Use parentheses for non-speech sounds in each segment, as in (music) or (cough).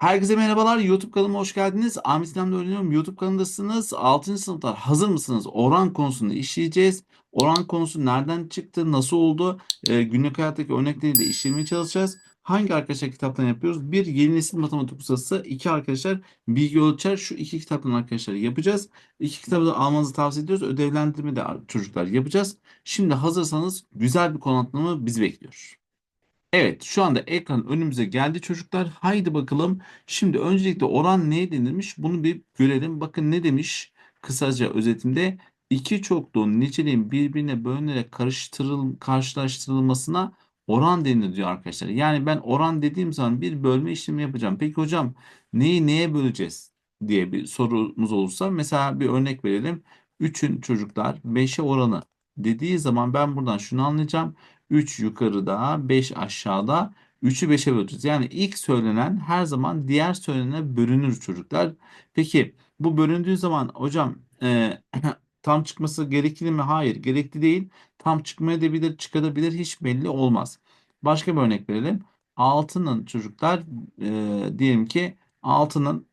Herkese merhabalar. YouTube kanalıma hoş geldiniz. Ahmet İslam'da öğreniyorum. YouTube kanalındasınız. 6. sınıflar hazır mısınız? Oran konusunu işleyeceğiz. Oran konusu nereden çıktı? Nasıl oldu? Ee, günlük hayattaki örnekleriyle işlemeye çalışacağız. Hangi arkadaşlar kitaptan yapıyoruz? Bir yeni nesil matematik ustası. iki arkadaşlar bilgi ölçer. Şu iki kitaptan arkadaşlar yapacağız. İki kitabı da almanızı tavsiye ediyoruz. Ödevlendirme de çocuklar yapacağız. Şimdi hazırsanız güzel bir konu anlatımı bizi bekliyor. Evet, şu anda ekran önümüze geldi çocuklar. Haydi bakalım. Şimdi öncelikle oran neye denilmiş? Bunu bir görelim. Bakın ne demiş? Kısaca özetimde iki çokluğun niceliğin birbirine bölünerek karıştırıl karşılaştırılmasına oran denilir diyor arkadaşlar. Yani ben oran dediğim zaman bir bölme işlemi yapacağım. Peki hocam neyi neye böleceğiz diye bir sorumuz olursa mesela bir örnek verelim. 3'ün çocuklar 5'e oranı dediği zaman ben buradan şunu anlayacağım. 3 yukarıda, 5 aşağıda. 3'ü 5'e böleceğiz. Yani ilk söylenen her zaman diğer söylenene bölünür çocuklar. Peki bu bölündüğü zaman hocam e, (clears throat) tam çıkması gerekli mi? Hayır, gerekli değil. Tam çıkmayabilir, çıkabilir hiç belli olmaz. Başka bir örnek verelim. 6'nın çocuklar e, diyelim ki 6'nın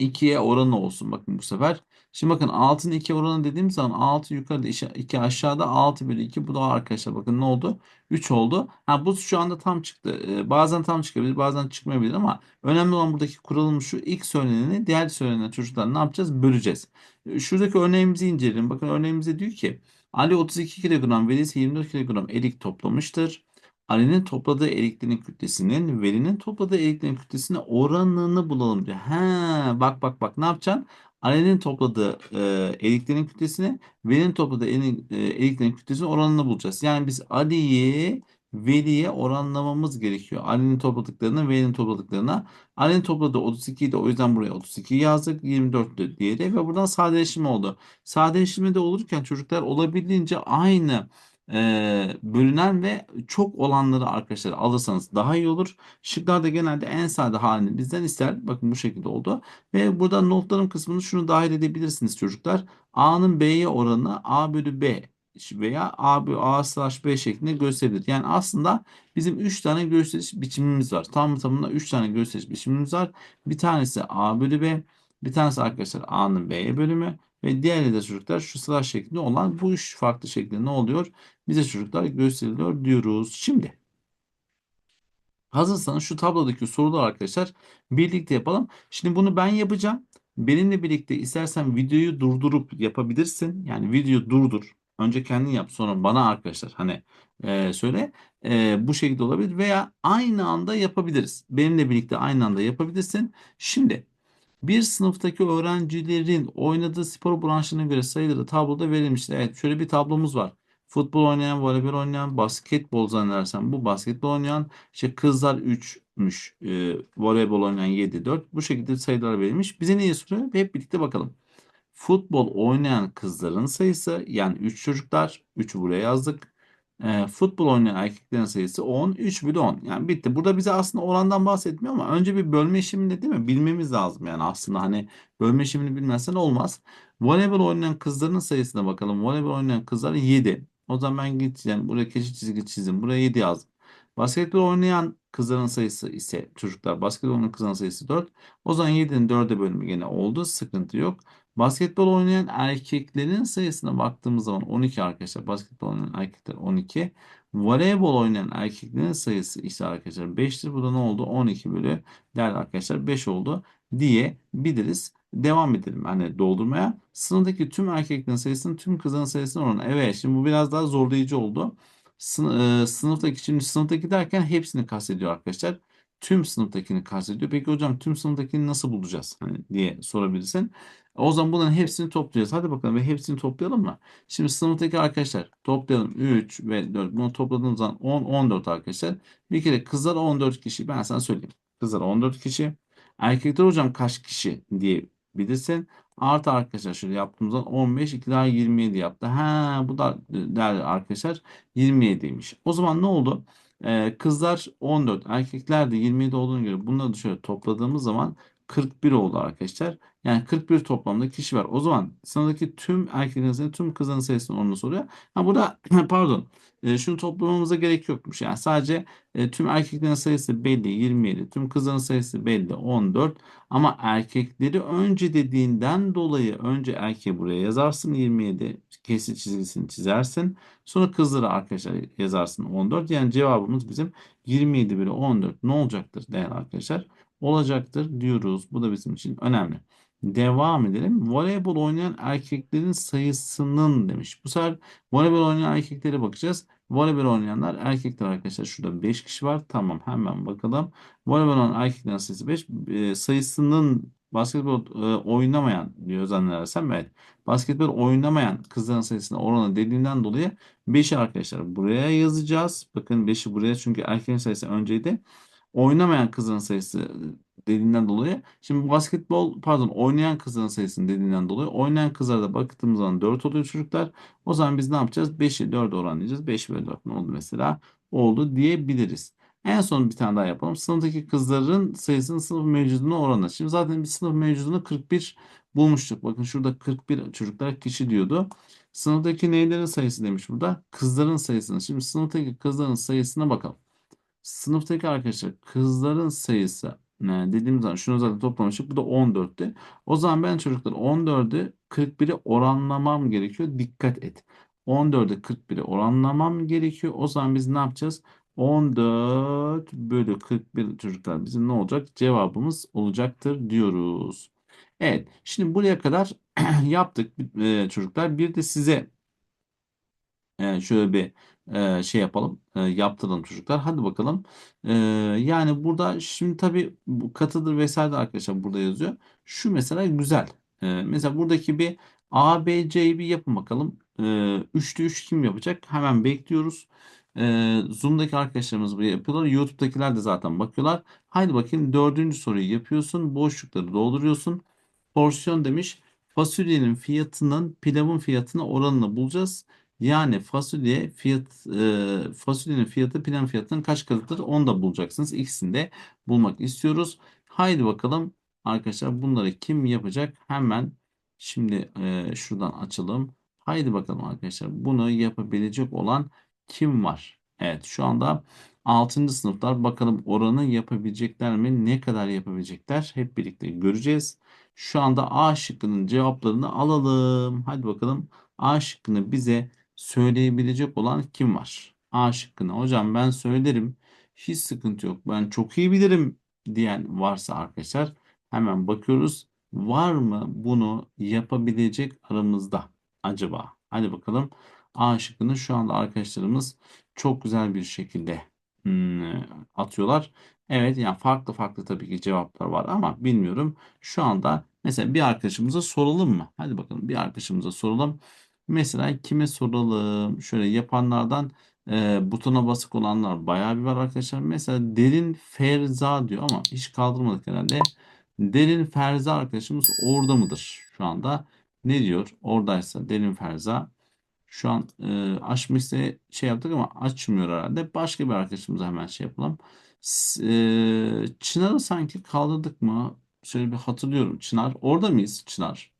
2'ye oranı olsun bakın bu sefer. Şimdi bakın 6'nın 2 oranı dediğim zaman 6 yukarıda 2 aşağıda 6 bölü 2 bu da arkadaşlar bakın ne oldu? 3 oldu. Ha bu şu anda tam çıktı. Ee, bazen tam çıkabilir bazen çıkmayabilir ama önemli olan buradaki kuralım şu ilk söyleneni diğer söylenen çocuklar ne yapacağız? Böleceğiz. Ee, şuradaki örneğimizi inceleyelim. Bakın örneğimizde diyor ki Ali 32 kilogram Veli ise 24 kilogram erik toplamıştır. Ali'nin topladığı eriklerin kütlesinin Veli'nin topladığı eriklerin kütlesine oranını bulalım diyor. He, bak bak bak ne yapacaksın? Ali'nin topladığı e, eriklerin kütlesini, Veli'nin topladığı erik, e, eriklerin kütlesinin oranını bulacağız. Yani biz Ali'yi Veli'ye oranlamamız gerekiyor. Ali'nin topladıklarına, Veli'nin topladıklarına. Ali'nin topladığı 32 de o yüzden buraya 32 yazdık. 24 de diğeri ve buradan sadeleşme oldu. Sadeleşme de olurken çocuklar olabildiğince aynı e, bölünen ve çok olanları arkadaşlar alırsanız daha iyi olur. Şıklarda genelde en sade halini bizden ister. Bakın bu şekilde oldu. Ve burada notlarım kısmını şunu dahil edebilirsiniz çocuklar. A'nın B'ye oranı A bölü B veya A bölü A slash B şeklinde gösterilir. Yani aslında bizim 3 tane gösteriş biçimimiz var. Tam tamına 3 tane gösteriş biçimimiz var. Bir tanesi A bölü B. Bir tanesi arkadaşlar A'nın B'ye bölümü. Ve diğerleri de çocuklar şu slash şeklinde olan bu üç farklı şeklinde ne oluyor? Bize çocuklar gösteriliyor diyoruz. Şimdi hazırsanız şu tablodaki sorular arkadaşlar birlikte yapalım. Şimdi bunu ben yapacağım. Benimle birlikte istersen videoyu durdurup yapabilirsin. Yani video durdur. Önce kendin yap sonra bana arkadaşlar hani e, söyle. E, bu şekilde olabilir veya aynı anda yapabiliriz. Benimle birlikte aynı anda yapabilirsin. Şimdi bir sınıftaki öğrencilerin oynadığı spor branşına göre sayıları tabloda verilmiştir. Evet şöyle bir tablomuz var. Futbol oynayan, voleybol oynayan, basketbol zannedersem bu basketbol oynayan işte kızlar 3'müş, e, voleybol oynayan 7, 4 bu şekilde sayılar verilmiş. Bize neyi soruyor? Hep birlikte bakalım. Futbol oynayan kızların sayısı yani 3 çocuklar 3'ü buraya yazdık. E, futbol oynayan erkeklerin sayısı 10, 3 bölü 10. Yani bitti. Burada bize aslında orandan bahsetmiyor ama önce bir bölme işlemini değil mi? Bilmemiz lazım yani aslında hani bölme işlemini bilmezsen olmaz. Voleybol oynayan kızların sayısına bakalım. Voleybol oynayan kızlar 7. O zaman ben gideceğim. Buraya keçi çizgi çizdim. Buraya 7 yazdım. Basketbol oynayan kızların sayısı ise çocuklar basketbol oynayan kızların sayısı 4. O zaman 7'nin 4'e bölümü gene oldu. Sıkıntı yok. Basketbol oynayan erkeklerin sayısına baktığımız zaman 12 arkadaşlar. Basketbol oynayan erkekler 12. Voleybol oynayan erkeklerin sayısı ise arkadaşlar 5'tir. Bu da ne oldu? 12 bölü değerli arkadaşlar 5 oldu diyebiliriz. Devam edelim hani doldurmaya. Sınıftaki tüm erkeklerin sayısının tüm kızların sayısının oranı. Evet şimdi bu biraz daha zorlayıcı oldu. E, sınıftaki şimdi sınıftaki derken hepsini kastediyor arkadaşlar. Tüm sınıftakini kastediyor. Peki hocam tüm sınıftakini nasıl bulacağız? Hani diye sorabilirsin. O zaman bunların hepsini toplayacağız. Hadi bakalım ve hepsini toplayalım mı? Şimdi sınıftaki arkadaşlar toplayalım. 3 ve 4. Bunu topladığımız zaman 10, 14 arkadaşlar. Bir kere kızlar 14 kişi. Ben sana söyleyeyim. Kızlar 14 kişi. Erkekler hocam kaç kişi diye bilirsin. Artı arkadaşlar şöyle yaptığımızda 15 2 daha 27 yaptı. Ha bu da değerli arkadaşlar 27'ymiş. O zaman ne oldu? Ee, kızlar 14, erkekler de 27 olduğunu göre bunları şöyle topladığımız zaman 41 oldu arkadaşlar. Yani 41 toplamda kişi var. O zaman sınıftaki tüm erkeklerin sayısı tüm kızların sayısının oranını soruyor. Ha burada (clears throat) pardon e, şunu toplamamıza gerek yokmuş. Yani sadece e, tüm erkeklerin sayısı belli 27. Tüm kızların sayısı belli 14. Ama erkekleri önce dediğinden dolayı önce erkeği buraya yazarsın 27 kesit çizgisini çizersin. Sonra kızları arkadaşlar yazarsın 14. Yani cevabımız bizim 27 bölü 14 ne olacaktır değerli arkadaşlar? Olacaktır diyoruz. Bu da bizim için önemli. Devam edelim. Voleybol oynayan erkeklerin sayısının demiş. Bu sefer voleybol oynayan erkeklere bakacağız. Voleybol oynayanlar erkekler arkadaşlar. Şurada 5 kişi var. Tamam hemen bakalım. Voleybol oynayan erkeklerin sayısı 5. E, sayısının basketbol e, oynamayan diyor zannedersem. Evet. Basketbol oynamayan kızların sayısına oranı dediğinden dolayı 5'i arkadaşlar buraya yazacağız. Bakın 5'i buraya çünkü erkeğin sayısı önceydi. Oynamayan kızların sayısı dediğinden dolayı. Şimdi basketbol pardon oynayan kızların sayısının dediğinden dolayı oynayan kızlarda baktığımız zaman 4 oluyor çocuklar. O zaman biz ne yapacağız? 5'i 4'e oranlayacağız. 5 bölü 4 ne oldu mesela? Oldu diyebiliriz. En son bir tane daha yapalım. Sınıftaki kızların sayısının sınıf mevcuduna oranı. Şimdi zaten bir sınıf mevcudunu 41 bulmuştuk. Bakın şurada 41 çocuklar kişi diyordu. Sınıftaki neylerin sayısı demiş burada? Kızların sayısını. Şimdi sınıftaki kızların sayısına bakalım. Sınıftaki arkadaşlar kızların sayısı ne dediğimiz zaman şunu zaten toplamıştık. Bu da 14'tü. O zaman ben çocuklar 14'ü 41'e oranlamam gerekiyor. Dikkat et. 14'ü 41'e oranlamam gerekiyor. O zaman biz ne yapacağız? 14 bölü 41 çocuklar bizim ne olacak? Cevabımız olacaktır diyoruz. Evet. Şimdi buraya kadar (clears throat) yaptık e, çocuklar. Bir de size e, şöyle bir e, şey yapalım. E, yaptıralım çocuklar. Hadi bakalım. E, yani burada şimdi tabii bu katıdır vesaire de arkadaşlar burada yazıyor. Şu mesela güzel. E, mesela buradaki bir A, bir yapın bakalım. E, 3'te 3 kim yapacak? Hemen bekliyoruz. E, Zoom'daki arkadaşlarımız buraya yapıyorlar. YouTube'dakiler de zaten bakıyorlar. Haydi bakayım dördüncü soruyu yapıyorsun. Boşlukları dolduruyorsun. Porsiyon demiş. Fasulyenin fiyatının pilavın fiyatına oranını bulacağız. Yani fasulye fiyat e, fasulyenin fiyatı pilav fiyatının kaç katıdır onu da bulacaksınız. İkisini de bulmak istiyoruz. Haydi bakalım arkadaşlar bunları kim yapacak? Hemen şimdi e, şuradan açalım. Haydi bakalım arkadaşlar bunu yapabilecek olan kim var? Evet şu anda 6. sınıflar bakalım oranı yapabilecekler mi? Ne kadar yapabilecekler? Hep birlikte göreceğiz. Şu anda A şıkkının cevaplarını alalım. Hadi bakalım A şıkkını bize söyleyebilecek olan kim var? A şıkkını. Hocam ben söylerim. Hiç sıkıntı yok. Ben çok iyi bilirim diyen varsa arkadaşlar hemen bakıyoruz. Var mı bunu yapabilecek aramızda acaba? Hadi bakalım. A şıkkını şu anda arkadaşlarımız çok güzel bir şekilde hmm, atıyorlar. Evet yani farklı farklı tabii ki cevaplar var ama bilmiyorum. Şu anda mesela bir arkadaşımıza soralım mı? Hadi bakalım bir arkadaşımıza soralım. Mesela kime soralım? Şöyle yapanlardan e, butona basık olanlar bayağı bir var arkadaşlar. Mesela Derin Ferza diyor ama hiç kaldırmadık herhalde. Derin Ferza arkadaşımız orada mıdır şu anda? Ne diyor? Oradaysa Derin Ferza. Şu an e, açmışsa şey yaptık ama açmıyor herhalde. Başka bir arkadaşımıza hemen şey yapalım. E, Çınar'ı sanki kaldırdık mı? Şöyle bir hatırlıyorum. Çınar. Orada mıyız Çınar?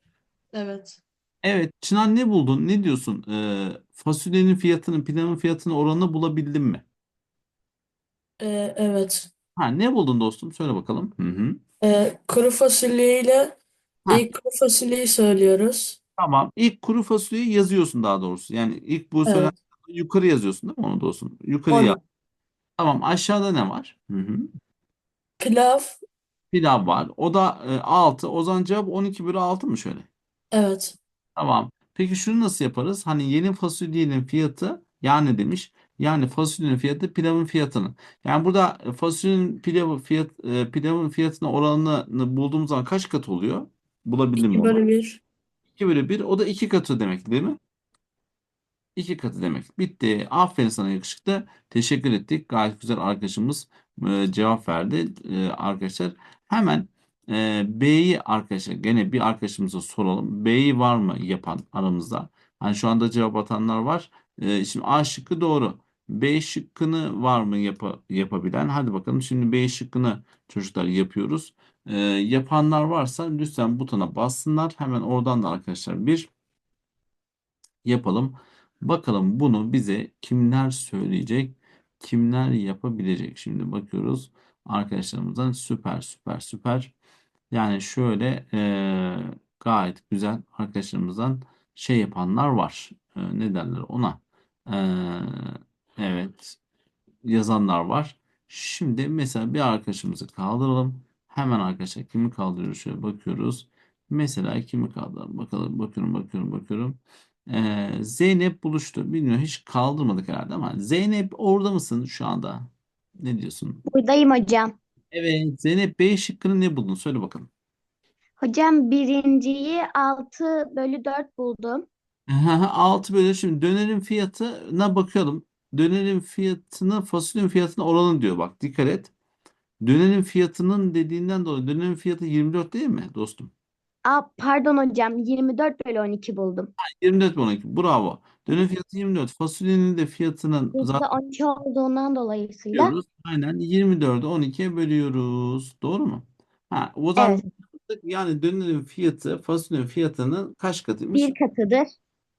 Evet. Evet, Çınar ne buldun? Ne diyorsun? Ee, fasulyenin fiyatını, pilavın fiyatını oranını bulabildin mi? Ee, evet. Ha, ne buldun dostum? Söyle bakalım. Hı hı. Ee, kuru fasulye ile Ha, ilk kuru fasulyeyi söylüyoruz. tamam. İlk kuru fasulyeyi yazıyorsun daha doğrusu. Yani ilk bu söylenen Evet. yukarı yazıyorsun değil mi onu dostum? Yukarı yaz. 10. Tamam. Aşağıda ne var? Hı hı. Pilav. Pilav var. O da e, 6. O zaman cevap 12 bölü 6 mı şöyle? Evet. Tamam. Peki şunu nasıl yaparız? Hani yeni fasulyenin fiyatı yani demiş. Yani fasulyenin fiyatı pilavın fiyatının. Yani burada fasulyenin pilavı fiyat e, pilavın fiyatına oranını bulduğumuz zaman kaç kat oluyor? Bulabildin mi 2 onu? bölü 1. 2 bölü 1. O da 2 katı demek değil mi? İki katı demek. Bitti. Aferin sana yakışıklı. Teşekkür ettik. Gayet güzel arkadaşımız e, cevap verdi e, arkadaşlar. Hemen e, B'yi arkadaşlar gene bir arkadaşımıza soralım. B'yi var mı yapan aramızda? Hani şu anda cevap atanlar var. E, şimdi A şıkkı doğru. B şıkkını var mı yapa- yapabilen? Hadi bakalım şimdi B şıkkını çocuklar yapıyoruz. Ee, yapanlar varsa lütfen butona bassınlar. Hemen oradan da arkadaşlar bir yapalım. Bakalım bunu bize kimler söyleyecek, kimler yapabilecek. Şimdi bakıyoruz arkadaşlarımızdan süper süper süper. Yani şöyle eee, gayet güzel arkadaşlarımızdan şey yapanlar var. Eee, ne derler ona? Eee, evet yazanlar var. Şimdi mesela bir arkadaşımızı kaldıralım. Hemen arkadaşlar kimi kaldırıyoruz şöyle bakıyoruz. Mesela kimi kaldıralım bakalım bakıyorum bakıyorum bakıyorum. Ee, Zeynep buluştu. Bilmiyorum hiç kaldırmadık herhalde ama Zeynep orada mısın şu anda? Ne diyorsun? Buradayım hocam. Evet Zeynep B şıkkını ne buldun? Söyle bakalım. Hocam birinciyi 6 bölü 4 buldum. 6 bölü şimdi dönerin fiyatına bakalım. Dönerin fiyatına fasulyenin fiyatına oranı diyor bak dikkat et. Dönerin fiyatının dediğinden dolayı dönerin fiyatı 24 değil mi dostum? Aa, pardon hocam 24 bölü 12 buldum. 24 12 bravo. Dönerin fiyatı 24. Fasulyenin de fiyatının zaten Burada 12 olduğundan dolayısıyla. bölüyoruz. Aynen 24'ü 12'ye bölüyoruz. Doğru mu? Ha, o zaman Evet. yani dönerin fiyatı fasulyenin fiyatının kaç katıymış? Bir katıdır.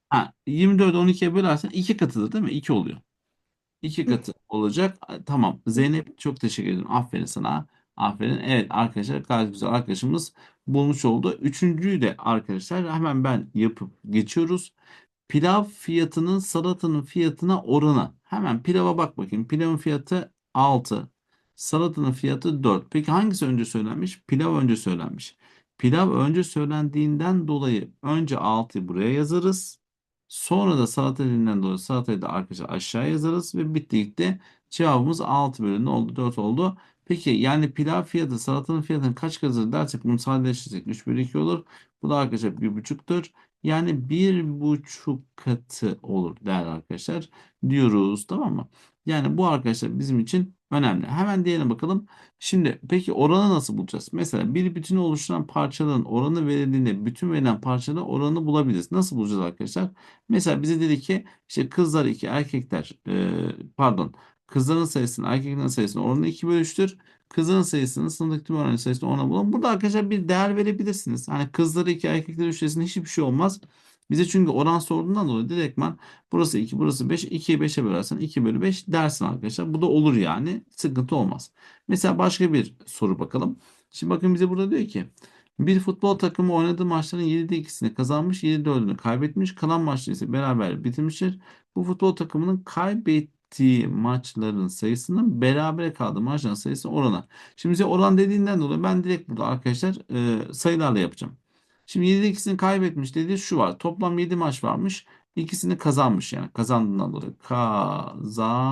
Ha, 24'ü 12'ye bölersen 2 katıdır değil mi? 2 oluyor. 2 Hı. katı olacak. Tamam. Zeynep çok teşekkür ederim. Aferin sana. Aferin. Evet arkadaşlar gayet güzel arkadaşımız bulmuş oldu. Üçüncüyü de arkadaşlar hemen ben yapıp geçiyoruz. Pilav fiyatının salatanın fiyatına oranı. Hemen pilava bak bakayım. Pilavın fiyatı 6. Salatanın fiyatı 4. Peki hangisi önce söylenmiş? Pilav önce söylenmiş. Pilav önce söylendiğinden dolayı önce 6'yı buraya yazarız. Sonra da salata dolayı salatayı da arkadaşlar aşağı yazarız ve bitti gitti. Cevabımız 6 bölü ne oldu? 4 oldu. Peki yani pilav fiyatı salatanın fiyatının kaç katıdır dersek bunu sadeleştirsek 3 bölü 2 olur. Bu da arkadaşlar 1,5'tür. Yani bir buçuk katı olur değerli arkadaşlar diyoruz tamam mı? Yani bu arkadaşlar bizim için önemli. Hemen diğerine bakalım. Şimdi peki oranı nasıl bulacağız? Mesela bir bütünü oluşturan parçaların oranı verildiğinde bütün verilen parçaların oranını bulabiliriz. Nasıl bulacağız arkadaşlar? Mesela bize dedi ki işte kızlar 2 erkekler pardon kızların sayısını erkeklerin sayısını oranı 2 bölü 3'tür. Kızların sayısını sınıftaki tüm öğrenci sayısını ona bulalım. Burada arkadaşlar bir değer verebilirsiniz. Hani kızları 2 erkekleri 3 desin hiçbir şey olmaz. Bize çünkü oran sorduğundan dolayı direktman burası 2 burası 5 2'yi 5'e bölersen 2 bölü 5 dersin arkadaşlar. Bu da olur yani sıkıntı olmaz. Mesela başka bir soru bakalım. Şimdi bakın bize burada diyor ki bir futbol takımı oynadığı maçların 7'de 2'sini kazanmış 7'de 4'ünü kaybetmiş. Kalan maçları ise beraber bitirmiştir. Bu futbol takımının kaybettiği maçların sayısının berabere kaldığı maçların sayısı oranı. Şimdi bize oran dediğinden dolayı ben direkt burada arkadaşlar e, sayılarla yapacağım. Şimdi 7'de ikisini kaybetmiş dediği şu var. Toplam 7 maç varmış. İkisini kazanmış yani kazandığından dolayı kazanmış.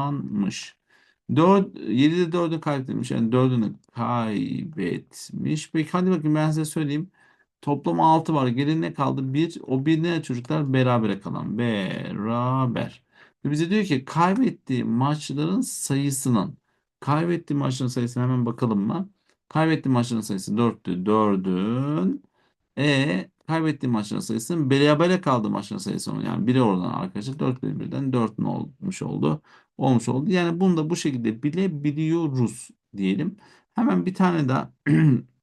4, 7'de 4'ünü kaybetmiş. Yani 4'ünü kaybetmiş. Peki hadi bakayım ben size söyleyeyim. Toplam 6 var. Geriye ne kaldı? 1. O 1 ne çocuklar? Berabere kalan. Beraber. Bize diyor ki kaybettiği maçların sayısının kaybettiği maçların sayısına hemen bakalım mı? Kaybettiği maçların sayısı 4'tü. 4'ün e kaybettiği maçların sayısının berabere kaldığı maçların sayısı. Yani biri oradan arkadaşlar 4 bölü 1'den 4 ne olmuş oldu? Olmuş oldu. Yani bunu da bu şekilde bilebiliyoruz diyelim. Hemen bir tane daha (clears throat)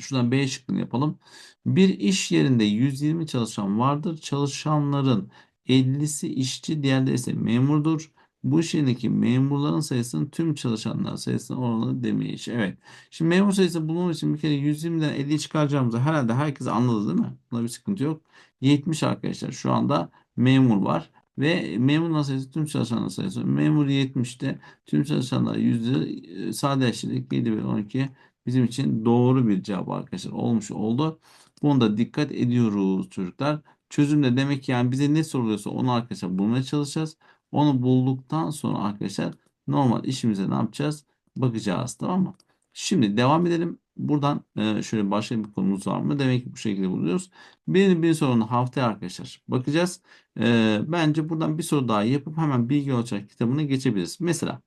Şuradan B şıkkını yapalım. Bir iş yerinde 120 çalışan vardır. Çalışanların 50'si işçi, diğerleri ise memurdur. Bu iş yerindeki memurların sayısının tüm çalışanlar sayısına oranı demiş. Evet. Şimdi memur sayısı bulmam için bir kere 120'den 50'yi çıkaracağımızı herhalde herkes anladı değil mi? Buna bir sıkıntı yok. 70 arkadaşlar şu anda memur var. Ve memurların sayısı tüm çalışanlar sayısı. Memur 70'te tüm çalışanlar yüzde sadeleştirdik. 7 bölü 12 bizim için doğru bir cevap arkadaşlar olmuş oldu. Bunu da dikkat ediyoruz çocuklar. Çözümde demek ki yani bize ne soruluyorsa onu arkadaşlar bulmaya çalışacağız. Onu bulduktan sonra arkadaşlar normal işimize ne yapacağız? Bakacağız tamam mı? Şimdi devam edelim. Buradan e, şöyle başka bir konumuz var mı? Demek ki bu şekilde buluyoruz. Bir, bir sorunu haftaya arkadaşlar bakacağız. E, bence buradan bir soru daha yapıp hemen bilgi olacak kitabına geçebiliriz. Mesela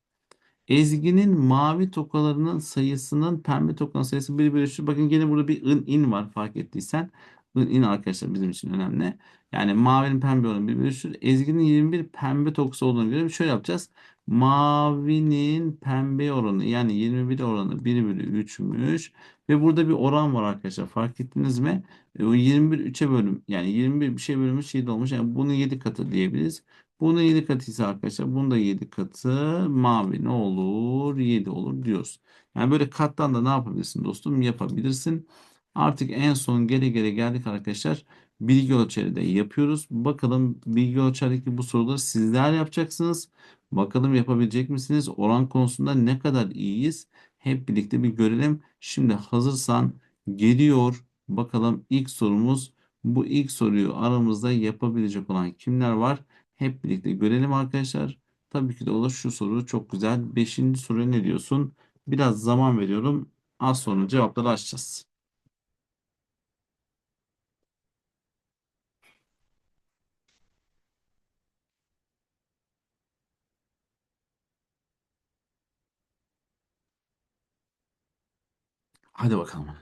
Ezgi'nin mavi tokalarının sayısının pembe tokaların sayısı 1 bölü 3. Bakın gene burada bir in in var fark ettiysen. In in arkadaşlar bizim için önemli. Yani mavinin pembe olanı 1 bölü 3'tür. Ezgi'nin 21 pembe tokası olduğunu göre şöyle yapacağız. Mavinin pembe oranı yani 21 oranı 1 bölü 3'müş. Ve burada bir oran var arkadaşlar. Fark ettiniz mi? E, o 21 3'e bölüm yani 21 bir şey bölünmüş 7 olmuş. Yani bunun 7 katı diyebiliriz. Bunun 7 katı ise arkadaşlar bunun da 7 katı mavi ne olur? 7 olur diyoruz. Yani böyle kattan da ne yapabilirsin dostum? Yapabilirsin. Artık en son gele gele geldik arkadaşlar. Bilgi ölçeri de yapıyoruz. Bakalım bilgi ölçerdeki bu soruları sizler yapacaksınız. Bakalım yapabilecek misiniz? Oran konusunda ne kadar iyiyiz? Hep birlikte bir görelim. Şimdi hazırsan geliyor. Bakalım ilk sorumuz. Bu ilk soruyu aramızda yapabilecek olan kimler var? Hep birlikte görelim arkadaşlar. Tabii ki de olur şu soru çok güzel. Beşinci soruya ne diyorsun? Biraz zaman veriyorum. Az sonra cevapları açacağız. Hadi bakalım.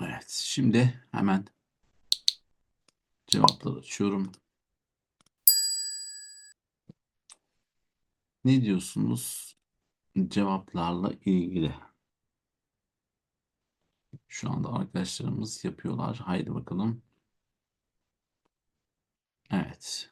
Evet, şimdi hemen cevapları açıyorum. Ne diyorsunuz cevaplarla ilgili? Şu anda arkadaşlarımız yapıyorlar. Haydi bakalım. Evet.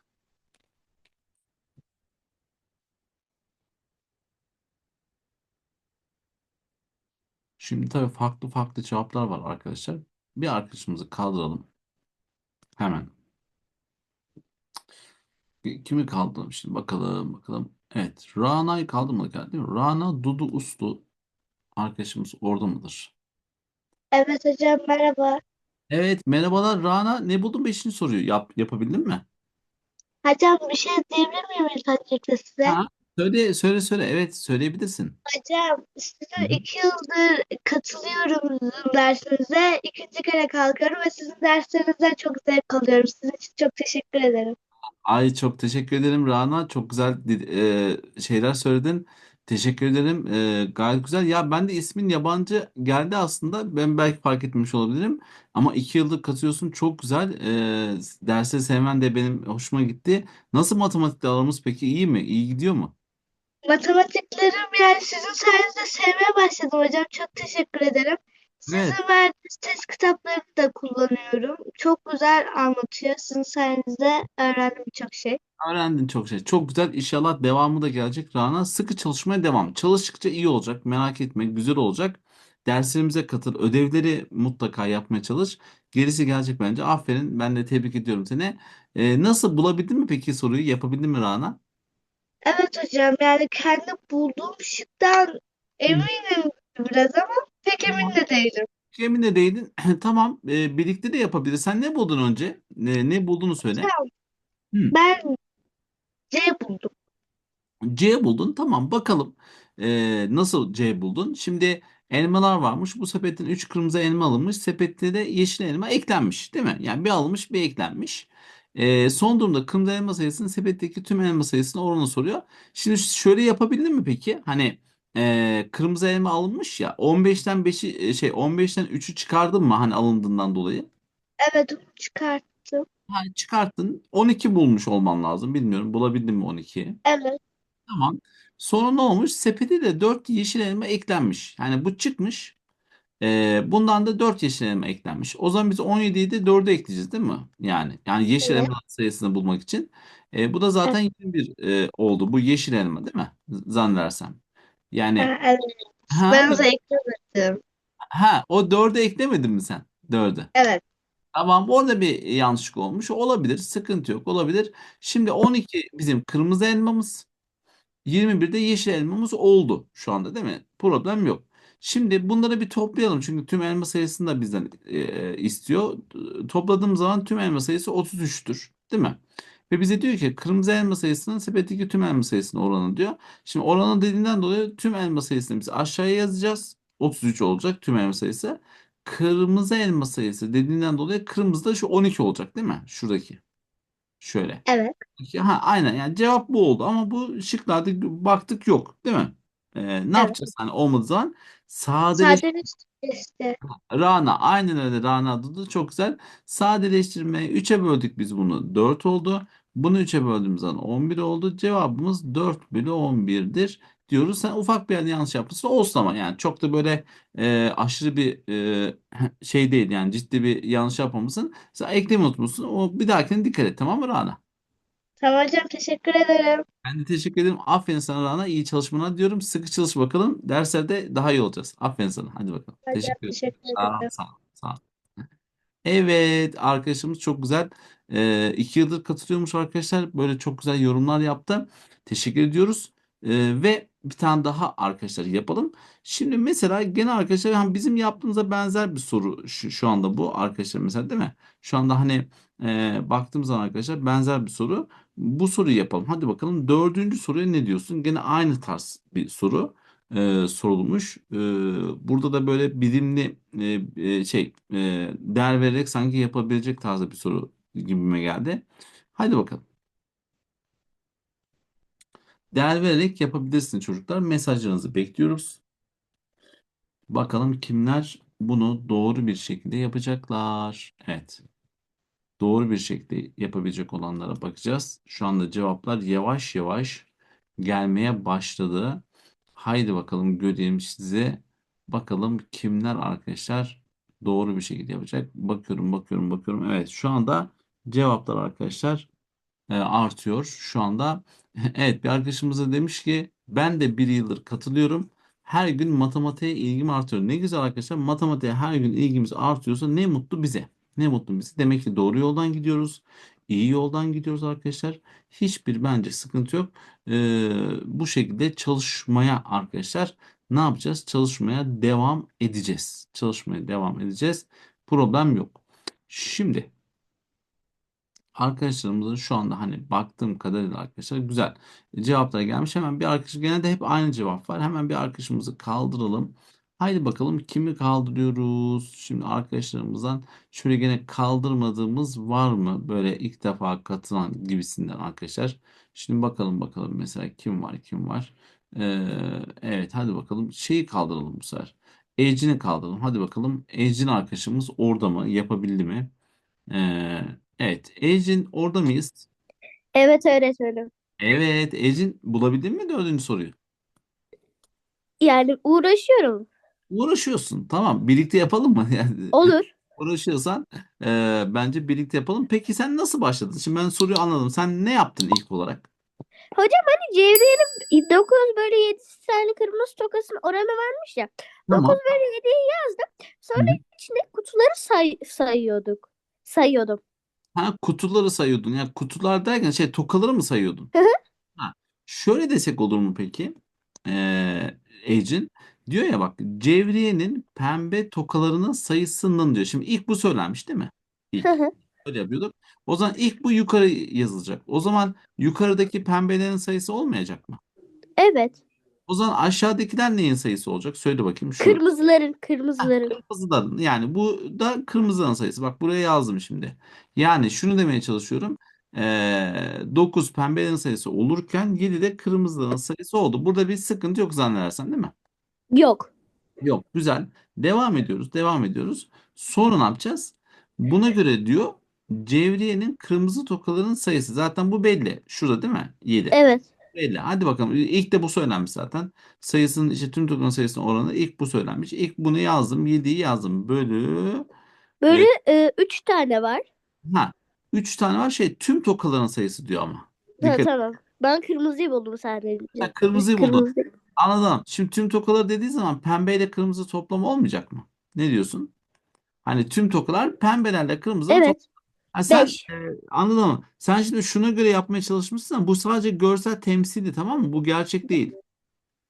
Şimdi tabii farklı farklı cevaplar var arkadaşlar. Bir arkadaşımızı kaldıralım. Hemen. Kimi kaldıralım şimdi bakalım bakalım. Evet. Rana'yı kaldırmadık değil mi? Rana Dudu Uslu arkadaşımız orada mıdır? Evet hocam merhaba. Evet. Merhabalar Rana. Ne buldun? Beşinci soruyu yap, yapabildin mi? Hocam bir şey diyebilir miyim öncelikle size? Ha, söyle söyle söyle. Evet söyleyebilirsin. Hocam Hı size hı. iki yıldır katılıyorum Zoom dersinize. İkinci kere kalkıyorum ve sizin derslerinizden çok zevk alıyorum. Sizin için çok teşekkür ederim. Ay çok teşekkür ederim Rana. Çok güzel e, şeyler söyledin. Teşekkür ederim. E, gayet güzel. Ya ben de ismin yabancı geldi aslında. Ben belki fark etmemiş olabilirim. Ama iki yıldır katıyorsun. Çok güzel. E, dersi sevmen de benim hoşuma gitti. Nasıl matematikle aramız peki? İyi mi? İyi gidiyor mu? Matematiklerim yani sizin sayenizde sevmeye başladım hocam. Çok teşekkür ederim. Evet. Sizin verdiğiniz test kitaplarını da kullanıyorum. Çok güzel anlatıyor. Sizin sayenizde öğrendim birçok şey. Öğrendin çok şey. Çok güzel. İnşallah devamı da gelecek Rana. Sıkı çalışmaya devam. Çalıştıkça iyi olacak. Merak etme. Güzel olacak. Derslerimize katıl. Ödevleri mutlaka yapmaya çalış. Gerisi gelecek bence. Aferin. Ben de tebrik ediyorum seni. Ee, nasıl bulabildin mi peki soruyu? Yapabildin mi Rana? Evet hocam yani kendi bulduğum şıktan eminim biraz ama pek emin de değilim. Emin de değildin. (clears throat) Tamam. Ee, birlikte de yapabiliriz. Sen ne buldun önce? Ne, ne bulduğunu söyle. Hı. ben C buldum. C buldun. Tamam bakalım Ee, nasıl C buldun? Şimdi elmalar varmış. Bu sepetin 3 kırmızı elma alınmış. Sepette de yeşil elma eklenmiş. Değil mi? Yani bir alınmış bir eklenmiş. Ee, son durumda kırmızı elma sayısının sepetteki tüm elma sayısının oranını soruyor. Şimdi şöyle yapabildin mi peki? Hani ee, kırmızı elma alınmış ya 15'ten 5'i e, şey 15'ten 3'ü çıkardın mı hani alındığından dolayı? Evet çıkarttım. Yani çıkarttın 12 bulmuş olman lazım. Bilmiyorum bulabildin mi 12'yi? Evet. Tamam. Sonra ne olmuş? Sepete de 4 yeşil elma eklenmiş. Yani bu çıkmış. Ee, bundan da 4 yeşil elma eklenmiş. O zaman biz 17'yi de 4'e ekleyeceğiz değil mi? Yani yani yeşil Evet. elma sayısını bulmak için. Ee, bu da zaten 21 e, oldu. Bu yeşil elma değil mi? Zannedersem. Yani Ha, evet. ha, Ben onu eklemedim. ha o 4'e eklemedin mi sen? 4'e. Evet. Tamam orada bir yanlışlık olmuş. Olabilir. Sıkıntı yok. Olabilir. Şimdi 12 bizim kırmızı elmamız. 21'de yeşil elmamız oldu şu anda değil mi? Problem yok. Şimdi bunları bir toplayalım. Çünkü tüm elma sayısını da bizden e, istiyor. Topladığım zaman tüm elma sayısı 33'tür. Değil mi? Ve bize diyor ki kırmızı elma sayısının sepetteki tüm elma sayısının oranı diyor. Şimdi oranı dediğinden dolayı tüm elma sayısını biz aşağıya yazacağız. 33 olacak tüm elma sayısı. Kırmızı elma sayısı dediğinden dolayı kırmızı da şu 12 olacak değil mi? Şuradaki. Şöyle. Evet. Ha, aynen yani cevap bu oldu ama bu şıklarda baktık yok değil mi? Ee, ne Evet. yapacağız hani olmadığı zaman sadeleş Sadeleşti. Rana aynen öyle Rana Dudu çok güzel. Sadeleştirme 3'e böldük biz bunu 4 oldu. Bunu 3'e böldüğümüz zaman 11 oldu. Cevabımız 4 bölü 11'dir diyoruz. Sen ufak bir yanlış yapmışsın olsun ama yani çok da böyle e, aşırı bir e, (laughs) şey değil yani ciddi bir yanlış yapmamışsın. Sen eklemi unutmuşsun. O bir dahakine dikkat et tamam mı Rana? Tamam hocam teşekkür ederim. Ben de teşekkür ederim. Aferin sana Rana. İyi çalışmana diyorum. Sıkı çalış bakalım. Derslerde daha iyi olacağız. Aferin sana. Hadi bakalım. Hocam Teşekkür ederim. teşekkür ederim. sağ ol, sağ ol. Evet, arkadaşımız çok güzel. Ee, iki yıldır katılıyormuş arkadaşlar. Böyle çok güzel yorumlar yaptı. Teşekkür ediyoruz. Ee, ve bir tane daha arkadaşlar yapalım. Şimdi mesela gene arkadaşlar hani bizim yaptığımıza benzer bir soru şu, şu anda bu arkadaşlar mesela değil mi? Şu anda hani e, baktığımız zaman arkadaşlar benzer bir soru. Bu soruyu yapalım. Hadi bakalım dördüncü soruya ne diyorsun? Gene aynı tarz bir soru e, sorulmuş. E, burada da böyle bilimli e, e, şey e, değer vererek sanki yapabilecek tarzda bir soru gibime geldi. Hadi bakalım. Değer vererek yapabilirsiniz çocuklar. Mesajlarınızı bekliyoruz. Bakalım kimler bunu doğru bir şekilde yapacaklar. Evet. Doğru bir şekilde yapabilecek olanlara bakacağız. Şu anda cevaplar yavaş yavaş gelmeye başladı. Haydi bakalım göreyim size. Bakalım kimler arkadaşlar doğru bir şekilde yapacak. Bakıyorum, bakıyorum, bakıyorum. Evet, şu anda cevaplar arkadaşlar e, artıyor. Şu anda (laughs) evet bir arkadaşımız da demiş ki ben de bir yıldır katılıyorum. Her gün matematiğe ilgim artıyor. Ne güzel arkadaşlar. Matematiğe her gün ilgimiz artıyorsa ne mutlu bize. Ne mutlu bize. Demek ki doğru yoldan gidiyoruz. İyi yoldan gidiyoruz arkadaşlar. Hiçbir bence sıkıntı yok. Ee, bu şekilde çalışmaya arkadaşlar ne yapacağız? Çalışmaya devam edeceğiz. Çalışmaya devam edeceğiz. Problem yok. Şimdi arkadaşlarımızın şu anda hani baktığım kadarıyla arkadaşlar güzel cevaplar gelmiş. Hemen bir arkadaş genelde hep aynı cevap var. Hemen bir arkadaşımızı kaldıralım. Haydi bakalım kimi kaldırıyoruz? Şimdi arkadaşlarımızdan şöyle gene kaldırmadığımız var mı? Böyle ilk defa katılan gibisinden arkadaşlar. Şimdi bakalım bakalım mesela kim var kim var? Ee, evet hadi bakalım şeyi kaldıralım bu sefer. Ecrin'i kaldıralım. Hadi bakalım Ecrin arkadaşımız orada mı? Yapabildi mi? Ee, evet Ecrin orada mıyız? Evet öğretmenim. Evet Ecrin bulabildin mi dördüncü soruyu? Yani uğraşıyorum. Uğraşıyorsun. Tamam birlikte yapalım mı? (laughs) Yani Olur. uğraşıyorsan e, bence birlikte yapalım. Peki sen nasıl başladın? Şimdi ben soruyu anladım. Sen ne yaptın ilk olarak? Hocam hani Cevriye'nin 9 böyle 7 tane kırmızı tokasını oranı vermiş ya. 9 Tamam. böyle 7'yi yazdım. Sonra hı. içinde kutuları say sayıyorduk. Sayıyordum. Ha kutuları sayıyordun. Yani kutular derken şey tokaları mı sayıyordun? Hı hı. Ha, şöyle desek olur mu peki? Ee, Ecin diyor ya bak Cevriye'nin pembe tokalarının sayısının diyor. Şimdi ilk bu söylenmiş değil mi? İlk. Hı hı. Öyle yapıyorduk. O zaman ilk bu yukarı yazılacak. O zaman yukarıdaki pembelerin sayısı olmayacak mı? Evet. O zaman aşağıdakiler neyin sayısı olacak? Söyle bakayım şu. Kırmızıların, kırmızıların. kırmızıların yani bu da kırmızıların sayısı. Bak buraya yazdım şimdi. Yani şunu demeye çalışıyorum. Ee, 9 pembelerin sayısı olurken 7 de kırmızıların sayısı oldu. Burada bir sıkıntı yok zannedersen değil mi? Yok. Yok. Güzel. Devam ediyoruz. Devam ediyoruz. Sonra ne yapacağız? Buna göre diyor Cevriye'nin kırmızı tokaların sayısı. Zaten bu belli. Şurada değil mi? 7. Evet. Belli. Hadi bakalım. İlk de bu söylenmiş zaten. Sayısının işte tüm tokanın sayısının oranı ilk bu söylenmiş. İlk bunu yazdım. 7'yi yazdım. Bölü Böyle 3 tane var. ha 3 tane var. Şey tüm tokaların sayısı diyor ama. Ha, Dikkat tamam. Ben kırmızıyı buldum sadece. Ha, kırmızıyı buldun. Kırmızı. Anladım. Şimdi tüm tokaları dediği zaman pembe ile kırmızı toplamı olmayacak mı? Ne diyorsun? Hani tüm tokalar pembelerle kırmızıların Evet. Ha sen 5. e, anladın mı? Sen şimdi şuna göre yapmaya çalışmışsın ama bu sadece görsel temsili tamam mı? Bu gerçek değil.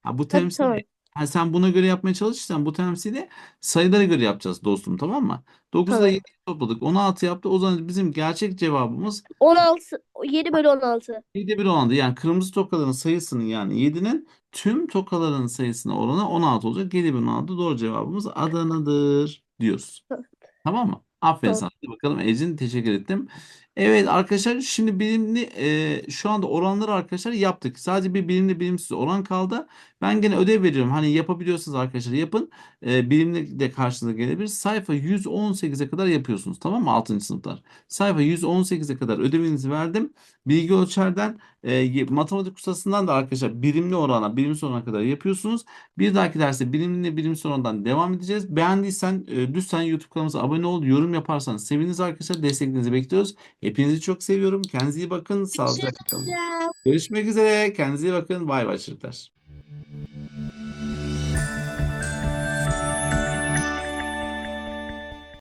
Ha bu Ha, temsili. tamam. Ha sen buna göre yapmaya çalışırsan bu temsili sayılara göre yapacağız dostum tamam mı? 9'da Tamam. 7 topladık 16 yaptı. O zaman bizim gerçek cevabımız 16. 7 bölü 16. 7 bir orandı. Yani kırmızı tokaların sayısının yani 7'nin tüm tokaların sayısına oranı 16 olacak. 7 bölü 16 doğru cevabımız Adana'dır diyoruz. (laughs) Tamam mı? Aferin Tamam. sana. Hadi bakalım Ecin teşekkür ettim. Evet arkadaşlar şimdi bilimli e, şu anda oranları arkadaşlar yaptık. Sadece bir bilimli bilimsiz oran kaldı. Ben gene ödev veriyorum. Hani yapabiliyorsunuz arkadaşlar yapın. E, bilimli de karşınıza gelebilir. Sayfa 118'e kadar yapıyorsunuz tamam mı 6. sınıflar? Sayfa 118'e kadar ödevinizi verdim. Bilgi ölçerden e, matematik ustasından da arkadaşlar birimli orana, bilimsel orana kadar yapıyorsunuz. Bir dahaki derste bilimli bilimsel orandan devam edeceğiz. Beğendiysen e, lütfen YouTube kanalımıza abone ol, yorum yaparsanız seviniriz arkadaşlar. Desteklerinizi bekliyoruz. Hepinizi çok seviyorum. Kendinize iyi bakın. Sağlıcakla kalın. Görüşmek üzere. Kendinize iyi bakın. Bay bay çocuklar.